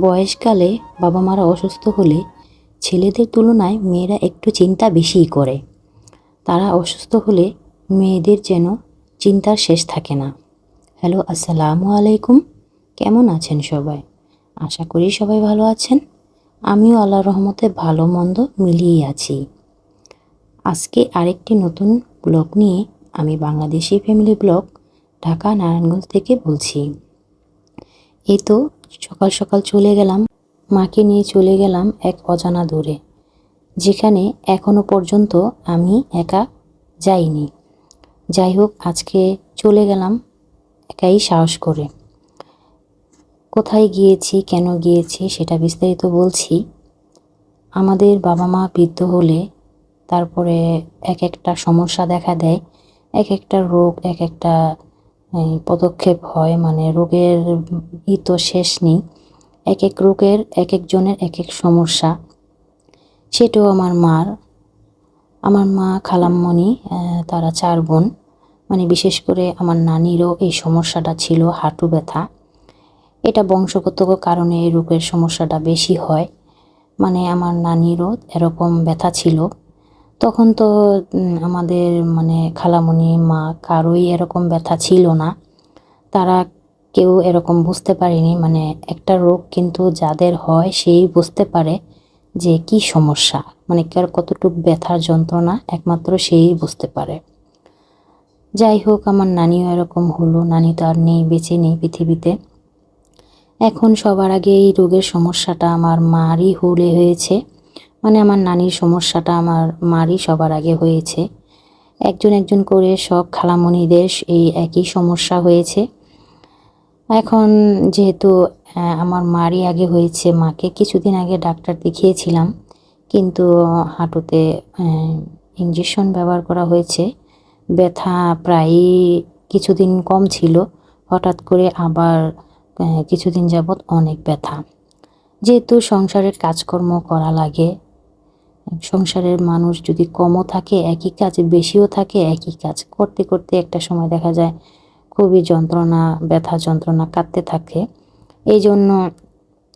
বয়সকালে বাবা মারা অসুস্থ হলে ছেলেদের তুলনায় মেয়েরা একটু চিন্তা বেশিই করে। তারা অসুস্থ হলে মেয়েদের যেন চিন্তার শেষ থাকে না। হ্যালো, আসসালামু আলাইকুম। কেমন আছেন সবাই? আশা করি সবাই ভালো আছেন। আমিও আল্লাহ রহমতে ভালো মন্দ মিলিয়েই আছি। আজকে আরেকটি নতুন ব্লগ নিয়ে আমি বাংলাদেশি ফ্যামিলি ব্লগ ঢাকা নারায়ণগঞ্জ থেকে বলছি। এই তো সকাল সকাল চলে গেলাম, মাকে নিয়ে চলে গেলাম এক অজানা দূরে, যেখানে এখনও পর্যন্ত আমি একা যাইনি। যাই হোক, আজকে চলে গেলাম একাই সাহস করে। কোথায় গিয়েছি, কেন গিয়েছি, সেটা বিস্তারিত বলছি। আমাদের বাবা মা বৃদ্ধ হলে তারপরে এক একটা সমস্যা দেখা দেয়, এক একটা রোগ, এক একটা পদক্ষেপ হয় মানে রোগের ই তো শেষ নেই। এক এক রোগের এক একজনের এক এক সমস্যা। সেটাও আমার মার। আমার মা খালাম্মণি তারা চার বোন। মানে বিশেষ করে আমার নানিরও এই সমস্যাটা ছিল, হাঁটু ব্যথা। এটা বংশগত কারণে এই রোগের সমস্যাটা বেশি হয়। মানে আমার নানিরও এরকম ব্যথা ছিল। তখন তো আমাদের মানে খালামণি মা কারোই এরকম ব্যথা ছিল না। তারা কেউ এরকম বুঝতে পারেনি। মানে একটা রোগ কিন্তু যাদের হয় সেই বুঝতে পারে যে কি সমস্যা। মানে কার কতটুকু ব্যথার যন্ত্রণা একমাত্র সেই বুঝতে পারে। যাই হোক, আমার নানিও এরকম হলো। নানি তো আর নেই, বেঁচে নেই পৃথিবীতে। এখন সবার আগে এই রোগের সমস্যাটা আমার মারই হলে হয়েছে। মানে আমার নানির সমস্যাটা আমার মারই সবার আগে হয়েছে। একজন একজন করে সব খালামণিদের এই একই সমস্যা হয়েছে। এখন যেহেতু আমার মারই আগে হয়েছে, মাকে কিছুদিন আগে ডাক্তার দেখিয়েছিলাম, কিন্তু হাঁটুতে ইঞ্জেকশন ব্যবহার করা হয়েছে। ব্যথা প্রায়ই কিছুদিন কম ছিল, হঠাৎ করে আবার কিছুদিন যাবৎ অনেক ব্যথা। যেহেতু সংসারের কাজকর্ম করা লাগে সংসারের মানুষ যদি কমও থাকে একই কাজ বেশিও থাকে একই কাজ করতে করতে একটা সময় দেখা যায় খুবই যন্ত্রণা ব্যথা যন্ত্রণা কাটতে থাকে। এই জন্য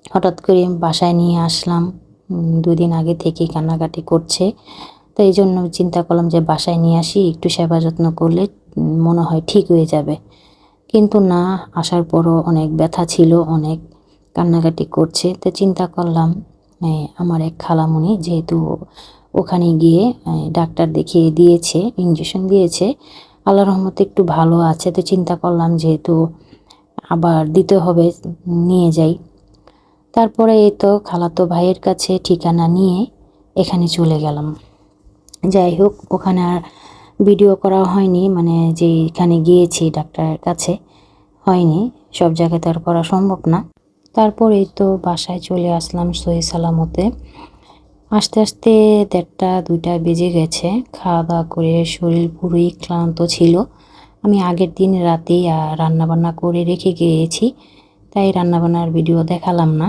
হঠাৎ করে বাসায় নিয়ে আসলাম উম, দুই দিন আগে থেকেই কান্নাকাটি করছে। তো এই জন্য চিন্তা করলাম যে বাসায় নিয়ে আসি একটু সেবা যত্ন করলে মনে হয় ঠিক হয়ে যাবে। কিন্তু না আসার পরও অনেক ব্যথা ছিল অনেক কান্নাকাটি করছে। তো চিন্তা করলাম আমার এক খালামণি যেহেতু ওখানে গিয়ে ডাক্তার দেখিয়ে দিয়েছে ইঞ্জেকশন দিয়েছে, আল্লাহ রহমতে একটু ভালো আছে তো চিন্তা করলাম যেহেতু আবার দিতে হবে, নিয়ে যাই। তারপরে এই তো খালাতো ভাইয়ের কাছে ঠিকানা নিয়ে এখানে চলে গেলাম। যাই হোক, ওখানে আর ভিডিও করা হয়নি মানে যে এখানে গিয়েছি ডাক্তারের কাছে, হয়নি। সব জায়গায় তো আর করা সম্ভব না। তারপরে তো বাসায় চলে আসলাম সহি সালামতে। আস্তে আস্তে দেড়টা, দুইটা বেজে গেছে। খাওয়া দাওয়া করে শরীর পুরোই ক্লান্ত ছিল। আমি আগের দিন রাতেই রান্নাবান্না করে রেখে গিয়েছি, তাই রান্নাবান্নার ভিডিও দেখালাম না।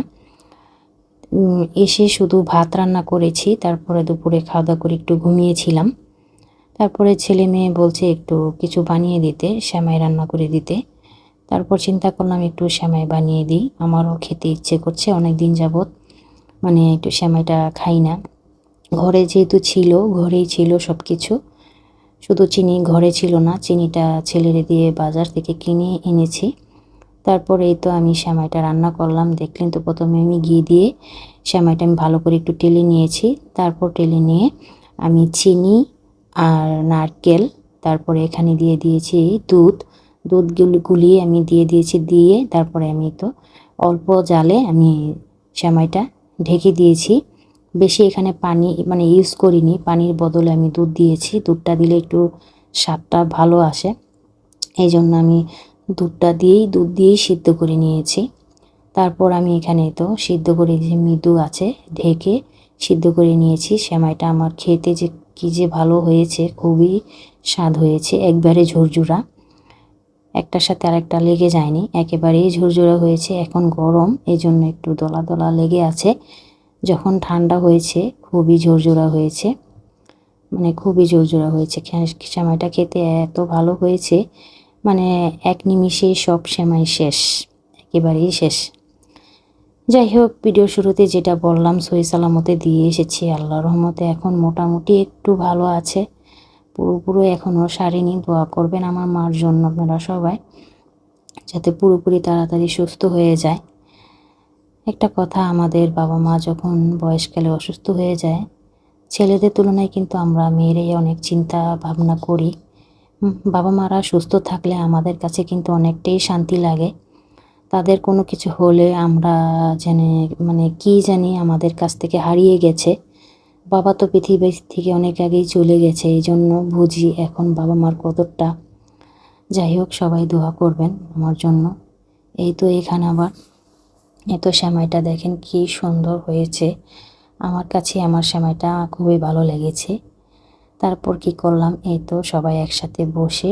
এসে শুধু ভাত রান্না করেছি, তারপরে দুপুরে খাওয়া দাওয়া করে একটু ঘুমিয়েছিলাম। তারপরে ছেলে মেয়ে বলছে একটু কিছু বানিয়ে দিতে, শ্যামাই রান্না করে দিতে। তারপর চিন্তা করলাম একটু শ্যামাই বানিয়ে দিই। আমারও খেতে ইচ্ছে করছে অনেক দিন যাবৎ মানে একটু শ্যামাইটা খাই না। ঘরে যেহেতু ছিল, ঘরেই ছিল সব কিছু শুধু চিনি ঘরে ছিল না, চিনিটা ছেলেরে দিয়ে বাজার থেকে কিনে এনেছি। তারপরে এই তো আমি শ্যামাইটা রান্না করলাম। দেখলেন তো প্রথমে আমি ঘি দিয়ে শ্যামাইটা আমি ভালো করে একটু টেলে নিয়েছি। তারপর টেলে নিয়ে আমি চিনি আর নারকেল, তারপরে এখানে দিয়ে দিয়েছি দুধ। দুধ গুলি- গুলিয়ে আমি দিয়ে দিয়েছি, দিয়ে তারপরে আমি তো অল্প জালে আমি শ্যামাইটা ঢেকে দিয়েছি। বেশি এখানে পানি মানে ইউজ করিনি, পানির বদলে আমি দুধ দিয়েছি। দুধটা দিলে একটু স্বাদটা ভালো আসে। এই জন্য আমি দুধটা দিয়েই, দুধ দিয়েই সিদ্ধ করে নিয়েছি। তারপর আমি এখানে তো সিদ্ধ করে যে মৃদু আছে, ঢেকে সিদ্ধ করে নিয়েছি। সেমাইটা আমার খেতে যে কী যে ভালো হয়েছে, খুবই স্বাদ হয়েছে, একবারে ঝুরঝুরা। একটার সাথে আরেকটা লেগে যায়নি। একেবারেই ঝুরঝুরা হয়েছে। এখন গরম এই জন্য একটু দলা দলা লেগে আছে। যখন ঠান্ডা হয়েছে, খুবই ঝুরঝুরা হয়েছে। মানে খুবই ঝুরঝুরা হয়েছে। সেমাইটা খেতে এত ভালো হয়েছে। মানে এক নিমিষেই সব সেমাই শেষ। একেবারেই শেষ। যাই হোক, ভিডিও শুরুতে যেটা বললাম, সই সালামতে দিয়ে এসেছি। আল্লাহ রহমতে এখন মোটামুটি একটু ভালো আছে। পুরোপুরি এখনও সারেনি, দোয়া করবেন আমার মার জন্য আপনারা সবাই, যাতে পুরোপুরি তাড়াতাড়ি সুস্থ হয়ে যায়। একটা কথা, আমাদের বাবা মা যখন বয়সকালে অসুস্থ হয়ে যায়, ছেলেদের তুলনায় কিন্তু আমরা মেয়েরাই অনেক চিন্তা ভাবনা করি। বাবা মারা সুস্থ থাকলে আমাদের কাছে কিন্তু অনেকটাই শান্তি লাগে। তাদের কোনো কিছু হলে আমরা জেনে মানে কি জানি আমাদের কাছ থেকে হারিয়ে গেছে। বাবা তো পৃথিবী থেকে অনেক আগেই চলে গেছে, এই জন্য বুঝি এখন বাবা মার কতটা যাই হোক, সবাই দোয়া করবেন আমার জন্য। এই তো এখানে আবার এত সেমাইটা দেখেন কি সুন্দর হয়েছে। আমার কাছে আমার সেমাইটা খুবই ভালো লেগেছে। তারপর কি করলাম? এই তো সবাই একসাথে বসে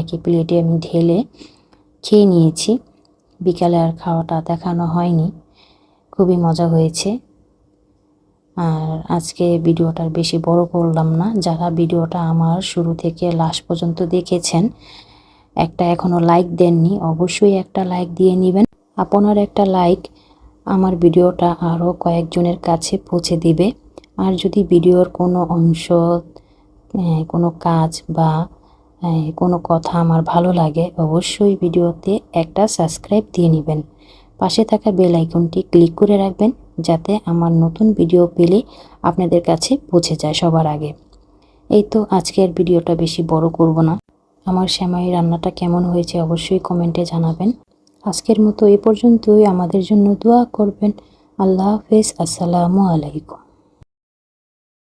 একই প্লেটে আমি ঢেলে খেয়ে নিয়েছি। বিকালে আর খাওয়াটা দেখানো হয়নি। খুবই মজা হয়েছে। আর আজকে ভিডিওটার বেশি বড় করলাম না। যারা ভিডিওটা আমার শুরু থেকে লাস্ট পর্যন্ত দেখেছেন, একটা এখনও লাইক দেননি, অবশ্যই একটা লাইক দিয়ে নেবেন। আপনার একটা লাইক আমার ভিডিওটা আরও কয়েকজনের কাছে পৌঁছে দিবে। আর যদি ভিডিওর কোনো অংশ কোনো কাজ বা কোনো কথা আমার ভালো লাগে, অবশ্যই ভিডিওতে একটা সাবস্ক্রাইব দিয়ে নেবেন। পাশে থাকা বেল আইকনটি ক্লিক করে রাখবেন যাতে আমার নতুন ভিডিও পেলে আপনাদের কাছে পৌঁছে যায় সবার আগে। এই তো আজকের ভিডিওটা বেশি বড় করব না। আমার শ্যামাই রান্নাটা কেমন হয়েছে অবশ্যই কমেন্টে জানাবেন। আজকের মতো এ পর্যন্তই। আমাদের জন্য দোয়া করবেন। আল্লাহ হাফেজ। আসসালামু আলাইকুম।